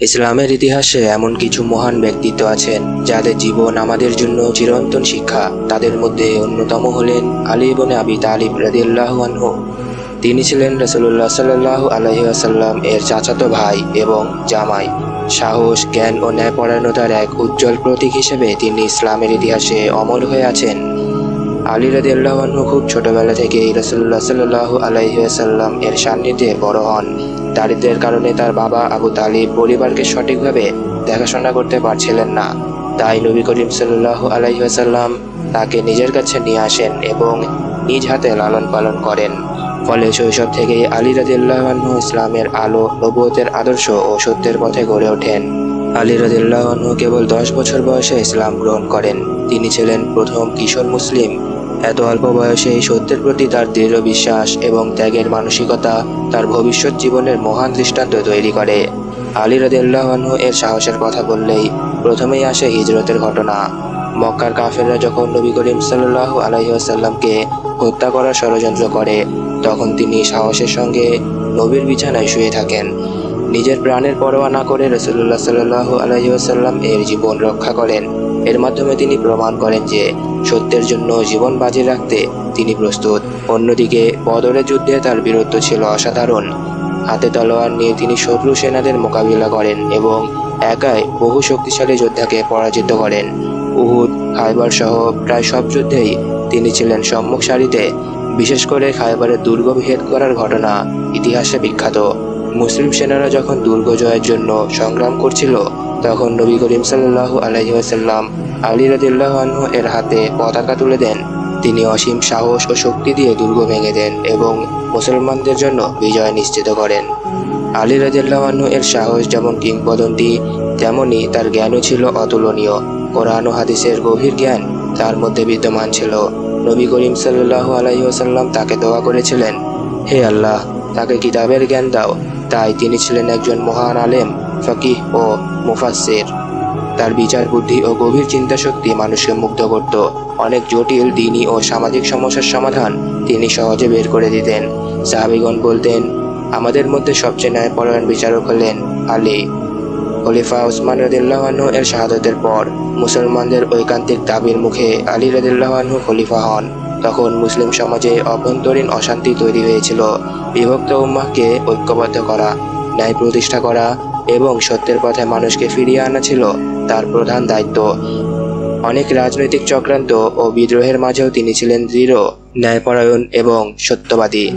ইসলামের ইতিহাসে এমন কিছু মহান ব্যক্তিত্ব আছেন যাদের জীবন আমাদের জন্য চিরন্তন শিক্ষা। তাদের মধ্যে অন্যতম হলেন আলী বনে আবি তালিব রাদিয়াল্লাহ আনহু। তিনি ছিলেন রসুল্লাহ সাল্লাহ আলহিহাসাল্লাম এর চাচাতো ভাই এবং জামাই। সাহস, জ্ঞান ও ন্যায়পরায়ণতার এক উজ্জ্বল প্রতীক হিসেবে তিনি ইসলামের ইতিহাসে অমর হয়ে আছেন। আলী রাদিয়াল্লাহু আনহু খুব ছোটবেলা থেকেই রসুল্লাহ সাল্লাহ আলাইসাল্লাম এর সান্নিধ্যে বড় হন। দারিদ্রের কারণে তার বাবা আবু তালিব পরিবারকে সঠিকভাবে দেখাশোনা করতে পারছিলেন না। তাই নবী করিম সাল্লাহ আলাইসাল্লাম তাকে নিজের কাছে নিয়ে আসেন এবং নিজ হাতে লালন পালন করেন। ফলে শৈশব থেকেই আলী রাদিল্লাহ আনহু ইসলামের আলো, নবুয়তের আদর্শ ও সত্যের পথে গড়ে ওঠেন। আলী রাদিল্লাহ আনহু কেবল দশ বছর বয়সে ইসলাম গ্রহণ করেন। তিনি ছিলেন প্রথম কিশোর মুসলিম। এত অল্প বয়সে এই সত্যের প্রতি তার দৃঢ় বিশ্বাস এবং ত্যাগের মানসিকতা তার ভবিষ্যৎ জীবনের মহান দৃষ্টান্ত তৈরি করে। আলী রাদিল্লাহ এর সাহসের কথা বললেই প্রথমেই আসে হিজরতের ঘটনা। মক্কার কাফেররা যখন নবী করিম সাল্লাহ আলাইসাল্লামকে হত্যা করার ষড়যন্ত্র করে, তখন তিনি সাহসের সঙ্গে নবীর বিছানায় শুয়ে থাকেন। নিজের প্রাণের পরোয়া না করে রসুল্লাহ সাল্লাহ আলহিউসাল্লাম এর জীবন রক্ষা করেন। এর মাধ্যমে তিনি প্রমাণ করেন যে সত্যের জন্য জীবন বাজি রাখতে তিনি প্রস্তুত। অন্যদিকে বদরের যুদ্ধে তার বীরত্ব ছিল অসাধারণ। হাতে তলোয়ার নিয়ে তিনি শত্রু সেনাদের মোকাবিলা করেন এবং একাই বহু শক্তিশালী যোদ্ধাকে পরাজিত করেন। উহুদ খাইবার সহ প্রায় সব যুদ্ধেই তিনি ছিলেন সম্মুখ সারিতে, বিশেষ করে খাইবারের দুর্গ ভেদ করার ঘটনা ইতিহাসে বিখ্যাত। মুসলিম সেনারা যখন দুর্গ জয়ের জন্য সংগ্রাম করছিল তখন নবী করিম সাল্লাহ আলহিহাসাল্লাম আলী রদিল্লাহ আনহু এর হাতে পতাকা তুলে দেন। তিনি অসীম সাহস ও শক্তি দিয়ে দুর্গ ভেঙে দেন এবং মুসলমানদের জন্য বিজয় নিশ্চিত করেন। আলী আনহু এর সাহস যেমন কিংবদন্তি, তেমনি তার জ্ঞানও ছিল অতুলনীয়। কোরআন ও হাদিসের গভীর জ্ঞান তার মধ্যে বিদ্যমান ছিল। নবী করিম সাল্লাহ আলাইসাল্লাম তাকে দোয়া করেছিলেন, হে আল্লাহ, তাকে কিতাবের জ্ঞান দাও। তাই তিনি ছিলেন একজন মহান আলেম। ফকিহ ও মুফাসসির। তার বিচার বুদ্ধি ও গভীর চিন্তা শক্তি মানুষকে মুগ্ধ করত। অনেক জটিল দিনী ও সামাজিক সমস্যার সমাধান তিনি সহজে বের করে দিতেন। সাহাবিগণ বলতেন, আমাদের মধ্যে সবচেয়ে ন্যায়পরায়ণ বিচারক হলেন আলী। খলিফা ওসমান রদিল্লাহানু এর শাহাদতের পর মুসলমানদের ঐকান্তিক দাবির মুখে আলী রদিল্লাহানু খলিফা হন। তখন মুসলিম সমাজে অভ্যন্তরীণ অশান্তি তৈরি হয়েছিল। বিভক্ত উম্মাহকে ঐক্যবদ্ধ করা, ন্যায় প্রতিষ্ঠা করা এবং সত্যের পথে মানুষকে ফিরিয়ে আনা ছিল তার প্রধান দায়িত্ব। অনেক রাজনৈতিক চক্রান্ত ও বিদ্রোহের মাঝেও তিনি ছিলেন দৃঢ়, ন্যায়পরায়ণ এবং সত্যবাদী।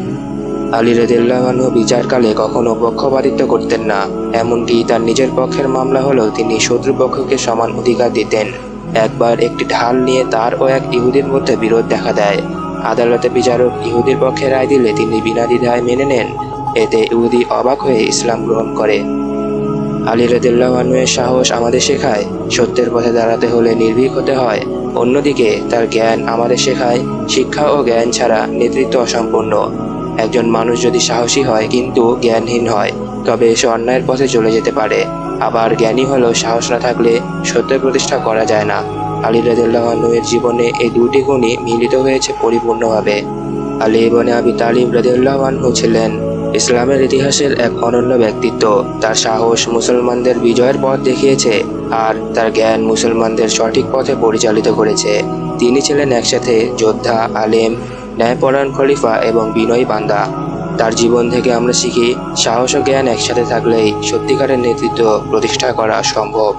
আলী রেদুল্লাহানু বিচারকালে কখনো পক্ষপাতিত্ব করতেন না, এমনকি তার নিজের পক্ষের মামলা হলেও তিনি শত্রুপক্ষকে সমান অধিকার দিতেন। একবার একটি ঢাল নিয়ে তার ও এক ইহুদির মধ্যে বিরোধ দেখা দেয়। আদালতে বিচারক ইহুদির পক্ষে রায় দিলে তিনি বিনা দ্বিধায় মেনে নেন। এতে ইহুদি অবাক হয়ে ইসলাম গ্রহণ করে। আলী রদুল্লাহানুয়ের সাহস আমাদের শেখায়, সত্যের পথে দাঁড়াতে হলে নির্ভীক হতে হয়। অন্যদিকে, তার জ্ঞান আমাদের শেখায়, শিক্ষা ও জ্ঞান ছাড়া নেতৃত্ব অসম্পূর্ণ। একজন মানুষ যদি সাহসী হয়, কিন্তু জ্ঞানহীন হয়, তবে সে অন্যায়ের পথে চলে যেতে পারে। আবার জ্ঞানী হলেও সাহস না থাকলে সত্য প্রতিষ্ঠা করা যায় না। আলী রাদিল্লাহানুয়ের জীবনে এই দুটি গুণই মিলিত হয়েছে পরিপূর্ণভাবে। আলী ইবনে আবি তালিব রাদিল্লাহানহু ছিলেন ইসলামের ইতিহাসের এক অনন্য ব্যক্তিত্ব। তার সাহস মুসলমানদের বিজয়ের পথ দেখিয়েছে আর তার জ্ঞান মুসলমানদের সঠিক পথে পরিচালিত করেছে। তিনি ছিলেন একসাথে যোদ্ধা, আলেম, ন্যায়পরায়ণ খলিফা এবং বিনয়ী বান্দা। তার জীবন থেকে আমরা শিখি, সাহস ও জ্ঞান একসাথে থাকলেই সত্যিকারের নেতৃত্ব প্রতিষ্ঠা করা সম্ভব।